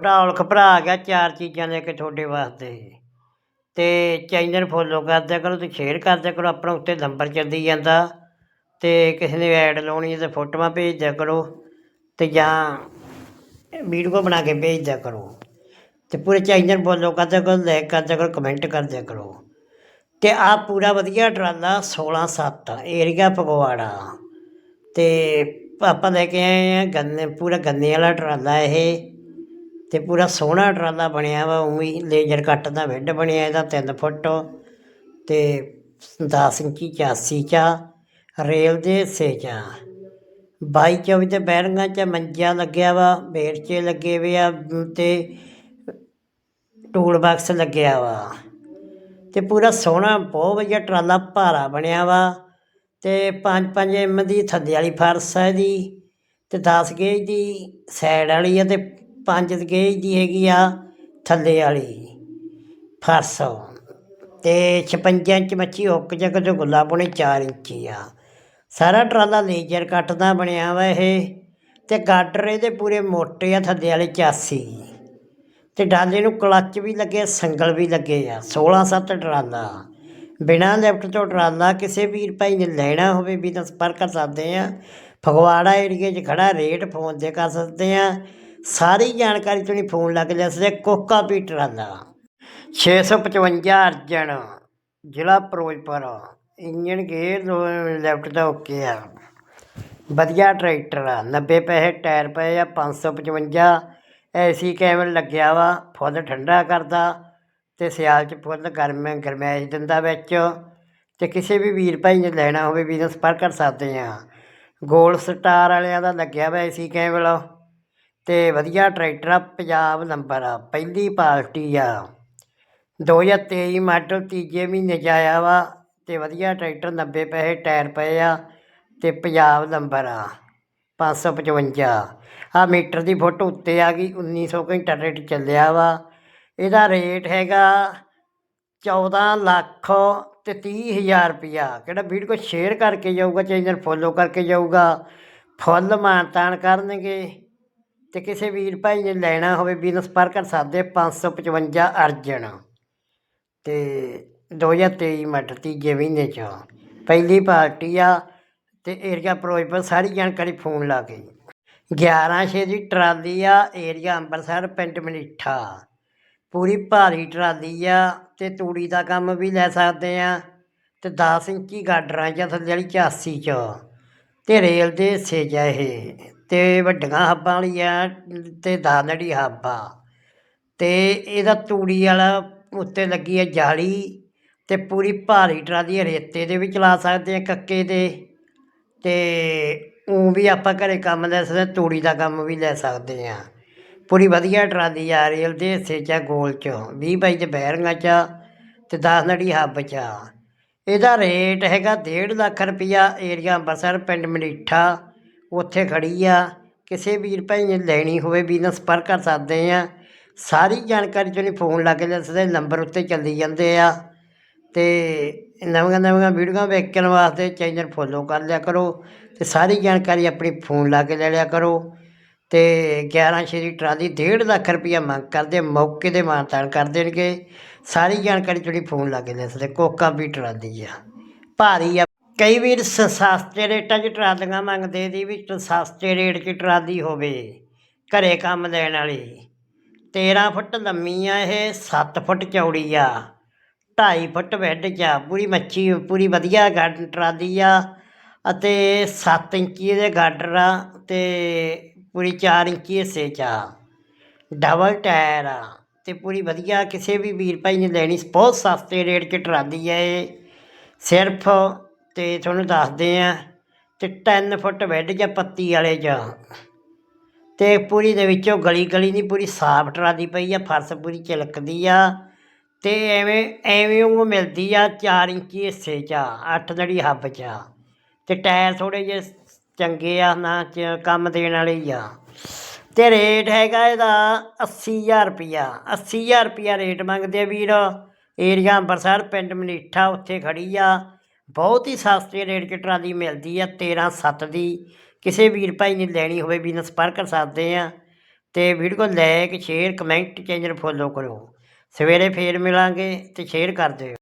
ਭਰਾ ਔਲਖ ਭਰਾ ਆ ਗਿਆ, ਚਾਰ ਚੀਜ਼ਾਂ ਲੈ ਕੇ ਤੁਹਾਡੇ ਵਾਸਤੇ। ਤੇ ਚੈਨਲ ਫੋਲੋ ਕਰਦਿਆ ਕਰੋ ਤੇ ਸ਼ੇਅਰ ਕਰਦਿਆ ਕਰੋ, ਆਪਣਾ ਉੱਤੇ ਨੰਬਰ ਚੱਲੀ ਜਾਂਦਾ। ਤੇ ਕਿਸੇ ਨੇ ਐਡ ਲਾਉਣੀ ਹੈ ਤੇ ਫੋਟੋਆਂ ਭੇਜ ਦਿਆ ਕਰੋ ਤੇ ਜਾਂ ਵੀਡੀਓ ਬਣਾ ਕੇ ਭੇਜ ਦਿਆ ਕਰੋ। ਤੇ ਪੂਰੇ ਚੈਨਲ ਫੋਲੋ ਕਰਦਿਆ ਕਰੋ ਲਾਈਕ ਕਰਦਿਆ ਕਰੋ ਕਮੈਂਟ ਕਰਦਿਆ ਕਰੋ। ਤੇ ਆ ਪੂਰਾ ਵਧੀਆ ਟਰਾਲਾ 16 7 ਏਰੀਆ ਫਗਵਾੜਾ। ਤੇ ਆਪਾਂ ਲੈ ਕੇ ਆਏ ਆ ਗੰਨੇ, ਪੂਰਾ ਗੰਨੇ ਵਾਲਾ ਟਰਾਲਾ ਇਹ। ਤੇ ਪੂਰਾ ਸੋਹਣਾ ਟਰਾਲਾ ਬਣਿਆ ਵਾ, ਉਵੇਂ ਹੀ ਲੇਜ਼ਰ ਕੱਟ ਦਾ ਬੈੱਡ ਬਣਿਆ ਇਹਦਾ 3 ਫੁੱਟ। ਤੇ 10 ਇੰਚੀ 84 ਚਾ, ਰੇਲ ਦੇ ਹਿੱਸੇ ਚਾ। 22 24 ਤੇ ਬੈਰਿੰਗਾਂ ਚ ਮੰਜਾ ਲੱਗਿਆ ਵਾ ਬੇਰਚੇ ਲੱਗੇ ਵੇ ਆ, ਤੇ ਟੂਲ ਬਾਕਸ ਲੱਗਿਆ ਵਾ। ਤੇ ਪੂਰਾ ਸੋਹਣਾ, ਬਹੁਤ ਵਧੀਆ ਟਰਾਲਾ ਭਾਰਾ ਬਣਿਆ ਵਾ। ਤੇ 5-5 ਐਮ ਦੀ ਥੱਲੇ ਵਾਲੀ ਫਰਸ ਹੈ ਦੀ ਤੇ 10 ਗੇਜ ਦੀ ਸਾਈਡ ਵਾਲੀ ਆ, ਤੇ ਪੰਜ ਗੇਜ ਦੀ ਹੈਗੀ ਆ ਥੱਲੇ ਵਾਲੀ ਫਰਸ। ਤੇ 56 ਇੰਚ ਮੱਛੀ ਹੁੱਕ ਜਗ ਤੇ ਗੁੱਲਾ ਪੁਣੇ 4 ਇੰਚੀ ਆ। ਸਾਰਾ ਟਰਾਲਾ ਲੇਜ਼ਰ ਕੱਟ ਦਾ ਬਣਿਆ ਵਾ ਇਹ ਤੇ ਗਾਡਰ ਇਹਦੇ ਪੂਰੇ ਮੋਟੇ ਆ ਥੱਲੇ ਵਾਲੇ 84 ਤੇ ਡਾਲੇ ਨੂੰ ਕਲੱਚ ਵੀ ਲੱਗੇ, ਸੰਗਲ ਵੀ ਲੱਗੇ ਆ 16 7 ਟਰਾਲਾ। ਬਿਨਾਂ ਲੈਫਟ ਤੋਂ ਟਰਾਲਾ ਕਿਸੇ ਵੀਰ ਭਾਈ ਨੇ ਲੈਣਾ ਹੋਵੇ ਵੀ ਤਾਂ ਸੰਪਰਕ ਕਰ ਸਕਦੇ ਆ। ਫਗਵਾੜਾ ਏਰੀਏ 'ਚ ਖੜਾ ਰੇਟ ਫੋਨ ਤੇ ਕਰ ਸਕਦੇ ਆ। ਸਾਰੀ ਜਾਣਕਾਰੀ ਤੁਸੀਂ ਫੋਨ ਲਾ ਕੇ ਲੈ ਸਕਦੇ ਕੋਕਾ ਵੀ ਟਰਾਲਾ 655 ਅਰਜਨ ਜ਼ਿਲ੍ਹਾ ਫਿਰੋਜ਼ਪੁਰ ਇੰਜਨ ਗੇਅਰ ਦੋ ਲੈਫਟ ਦਾ ਓਕੇ ਆ। ਵਧੀਆ ਟਰੈਕਟਰ ਆ 90 ਪੈਸੇ ਟਾਇਰ ਪਏ ਆ 555 ਐਸੀ ਕੈਮਲ ਲੱਗਿਆ ਵਾ, ਫੁੱਲ ਠੰਡਾ ਕਰਦਾ ਤੇ ਸਿਆਲ 'ਚ ਫੁੱਲ ਗਰਮ ਗਰਮੈਸ਼ ਦਿੰਦਾ ਵਿੱਚ। ਤੇ ਕਿਸੇ ਵੀ ਵੀਰ ਭਾਈ ਨੇ ਲੈਣਾ ਹੋਵੇ ਬਿਜਨਸ ਪਰ ਕਰ ਸਕਦੇ ਆ। ਗੋਲ ਸਟਾਰ ਵਾਲਿਆਂ ਦਾ ਲੱਗਿਆ ਵਾ ਐਸੀ ਕੈਮਲ ਅਤੇ ਵਧੀਆ ਟਰੈਕਟਰ ਆ, ਪੰਜਾਬ ਨੰਬਰ ਆ, ਪਹਿਲੀ ਪਾਰਟੀ ਆ। 2023 ਮਾਡਲ ਤੀਜੇ ਮਹੀਨੇ 'ਚ ਆਇਆ ਵਾ ਅਤੇ ਵਧੀਆ ਟਰੈਕਟਰ 90 ਪੈਸੇ ਟਾਇਰ ਪਏ ਆ ਅਤੇ ਪੰਜਾਬ ਨੰਬਰ ਆ, ਪੰਜ ਸੌ ਪਚਵੰਜਾ। ਆਹ ਮੀਟਰ ਦੀ ਫੋਟੋ ਉੱਤੇ ਆ ਗਈ, ਉੱਨੀ ਸੌ ਘੰਟਾ ਰੇਟ ਚੱਲਿਆ ਵਾ। ਇਹਦਾ ਰੇਟ ਹੈਗਾ 14 ਲੱਖ ਤੇ 30000 ਰੁਪਿਆ ਕਿਹੜਾ ਵੀਡੀਓ ਸ਼ੇਅਰ ਕਰਕੇ ਜਾਊਗਾ, ਚੈਨਲ ਫੋਲੋ ਕਰਕੇ ਜਾਊਗਾ, ਫੁੱਲ ਮਾਨਤਾਨ ਕਰਨਗੇ। ਅਤੇ ਕਿਸੇ ਵੀਰ ਭਾਈ ਨੇ ਲੈਣਾ ਹੋਵੇ ਬਿਜ਼ਨਸ ਪਰ ਕਰ ਸਕਦੇ 555 ਅਰਜਨ। ਅਤੇ ਦੋ ਹਜ਼ਾਰ ਤੇਈ ਮਟ ਤੀਜੇ ਮਹੀਨੇ ਚ ਪਹਿਲੀ ਪਾਰਟੀ ਆ ਅਤੇ ਏਰੀਆ ਫਿਰੋਜ਼ਪੁਰ ਸਾਰੀ ਜਾਣਕਾਰੀ ਫੋਨ ਲਾ ਕੇ। 11 ਛੇ ਦੀ ਟਰਾਲੀ ਆ, ਏਰੀਆ ਅੰਮ੍ਰਿਤਸਰ ਪਿੰਡ ਮਨੀਠਾ। ਪੂਰੀ ਭਾਰੀ ਟਰਾਲੀ ਆ ਅਤੇ ਤੂੜੀ ਦਾ ਕੰਮ ਵੀ ਲੈ ਸਕਦੇ ਆ ਅਤੇ ਦਸ ਇੰਚੀ ਗਾਡਰਾਂ ਚ ਥੱਲੇ ਵਾਲੀ 84 ਚ ਅਤੇ ਰੇਲ ਦੇ ਹਿੱਸੇ 'ਚ ਆ ਇਹ। ਅਤੇ ਵੱਡੀਆਂ ਹੱਬਾਂ ਵਾਲੀ ਆ ਅਤੇ ਦਾਨੜੀ ਹੱਬ। ਆ ਅਤੇ ਇਹਦਾ ਤੂੜੀ ਵਾਲਾ ਉੱਤੇ ਲੱਗੀ ਹੈ ਜਾਲੀ ਅਤੇ ਪੂਰੀ ਭਾਰੀ ਟਰਾਲੀ ਰੇਤੇ ਦੇ ਵੀ ਚਲਾ ਸਕਦੇ ਹਾਂ ਕੱਕੇ ਦੇ। ਅਤੇ ਉਹ ਵੀ ਆਪਾਂ ਘਰੇ ਕੰਮ ਲੈ ਸਕਦੇ ਤੂੜੀ ਦਾ ਕੰਮ ਵੀ ਲੈ ਸਕਦੇ ਹਾਂ ਪੂਰੀ ਵਧੀਆ ਟਰਾਲੀ ਆ ਰੇਲ ਦੇ ਹਿੱਸੇ 'ਚ ਆ, ਗੋਲ 'ਚ ਵੀਹ ਬਾਈ ਦੇ ਬੈਰਿੰਗਾਂ 'ਚ ਆ ਅਤੇ 10 ਨੜੀ ਹੱਬ 'ਚ ਆ। ਇਹਦਾ ਰੇਟ ਹੈਗਾ ਡੇਢ ਲੱਖ ਰੁਪਈਆ ਏਰੀਆ ਅੰਮ੍ਰਿਤਸਰ ਪਿੰਡ ਮਨੀਠਾ। ਉੱਥੇ ਖੜ੍ਹੀ ਆ। ਕਿਸੇ ਵੀਰ ਭਾਈ ਨੇ ਲੈਣੀ ਹੋਵੇ ਬਿਜ਼ਨਸ ਸੰਪਰਕ ਕਰ ਸਕਦੇ ਆ। ਸਾਰੀ ਜਾਣਕਾਰੀ ਤੁਸੀਂ ਫੋਨ ਲਾ ਕੇ ਲੈ ਨੰਬਰ ਉੱਤੇ ਚੱਲੀ ਜਾਂਦੇ ਆ। ਅਤੇ ਨਵੀਆਂ ਨਵੀਆਂ ਵੀਡੀਓਆਂ ਵੇਖਣ ਵਾਸਤੇ ਚੈਨਲ ਫੋਲੋ ਕਰ ਲਿਆ ਕਰੋ ਅਤੇ ਸਾਰੀ ਜਾਣਕਾਰੀ ਆਪਣੀ ਫੋਨ ਲਾ ਕੇ ਲੈ ਲਿਆ ਕਰੋ। ਤੇ 11 ਸ਼ੇਰੀ ਟਰਾਲੀ 1.5 ਲੱਖ ਰੁਪਈਆ ਮੰਗ ਕਰਦੇ, ਮੌਕੇ ਦੇ ਮਾਨਤਾਨ ਕਰ ਦੇਣਗੇ। ਸਾਰੀ ਜਾਣਕਾਰੀ ਤੁਸੀਂ ਫੋਨ ਲਾ ਕੇ ਲੈ ਸਕਦੇ ਕੋਕਾ ਵੀ ਟਰਾਲੀ ਆ। ਭਾਰੀ ਆ। ਕਈ ਵੀਰ ਸ- ਸਸਤੇ ਰੇਟਾਂ 'ਚ ਟਰਾਲੀਆਂ ਮੰਗਦੇ ਦੀ ਵੀ ਸਸਤੇ ਰੇਟ 'ਚ ਟਰਾਲੀ ਹੋਵੇ ਘਰੇ ਕੰਮ ਦੇਣ ਵਾਲੀ। 13 ਫੁੱਟ ਲੰਮੀ ਆ ਇਹ 7 ਫੁੱਟ ਚੌੜੀ ਆ 2.5 ਫੁੱਟ ਬੈੱਡ 'ਚ ਆ, ਪੂਰੀ ਮੱਛੀ, ਪੂਰੀ ਵਧੀਆ ਗਾਡ, ਟਰਾਲੀ ਆ ਅਤੇ 7 ਇੰਚੀ ਦੇ ਗਾਡਰ ਆ ਤੇ ਪੂਰੀ 4 ਇੰਚੀ ਹਿੱਸੇ 'ਚ ਆ। ਡਬਲ ਟਾਇਰ ਆ ਤੇ ਪੂਰੀ ਵਧੀਆ, ਕਿਸੇ ਵੀ ਵੀਰ ਭਾਈ ਨੇ ਲੈਣੀ, ਬਹੁਤ ਸਸਤੇ ਰੇਟ 'ਚ ਟਰਾਲੀ ਆ ਇਹ। ਸਿਰਫ ਤੇ ਤੁਹਾਨੂੰ ਦੱਸਦੇ ਆ ਤੇ 10 ਫੁੱਟ ਬੈੱਡ 'ਚ ਪੱਤੀ ਵਾਲੇ 'ਚ। ਤੇ ਪੂਰੀ ਦੇ ਵਿੱਚੋਂ ਗਲੀ ਗਲੀ ਦੀ ਪੂਰੀ ਸਾਫ਼ ਟਰਾਲੀ ਪਈ ਆ, ਫਰਸ਼ ਪੂਰੀ ਚਿਲਕਦੀ ਆ। ਤੇ ਐਵੇਂ ਐਵੇਂ ਉਹ ਮਿਲਦੀ ਆ 4 ਇੰਚੀ ਹਿੱਸੇ 'ਚ ਆ 8 ਦੜੀ ਹੱਬ 'ਚ। ਆ ਤੇ ਟਾਇਰ ਥੋੜੇ ਜਿਹੇ ਚੰਗੇ ਆ, ਨਾ ਚ- ਕੰਮ ਦੇਣ ਵਾਲੇ ਹੀ ਆ। ਤੇ ਰੇਟ ਹੈਗਾ ਇਹਦਾ 80000 ਰੁਪਿਆ 80000 ਰੁਪਿਆ ਰੇਟ ਮੰਗਦੇ ਆ ਵੀਰ। ਏਰੀਆ ਅੰਬਰਸਰ, ਪਿੰਡ ਮਨੀਠਾ, ਉੱਥੇ ਖੜੀ ਆ। ਬਹੁਤ ਹੀ ਸਸਤੀ ਰੇਟ 'ਚ ਟਰਾਲੀ ਮਿਲਦੀ ਆ 13 7 ਦੀ। ਕਿਸੇ ਵੀਰ ਭਾਈ ਨੇ ਲੈਣੀ ਹੋਵੇ ਵੀ ਸੰਪਰਕ ਕਰ ਸਕਦੇ ਆ। ਤੇ video like share comment channel follow ਕਰੋ। ਸਵੇਰੇ ਫੇਰ ਮਿਲਾਂਗੇ ਤੇ ਸ਼ੇਅਰ ਕਰ ਦਿਓ।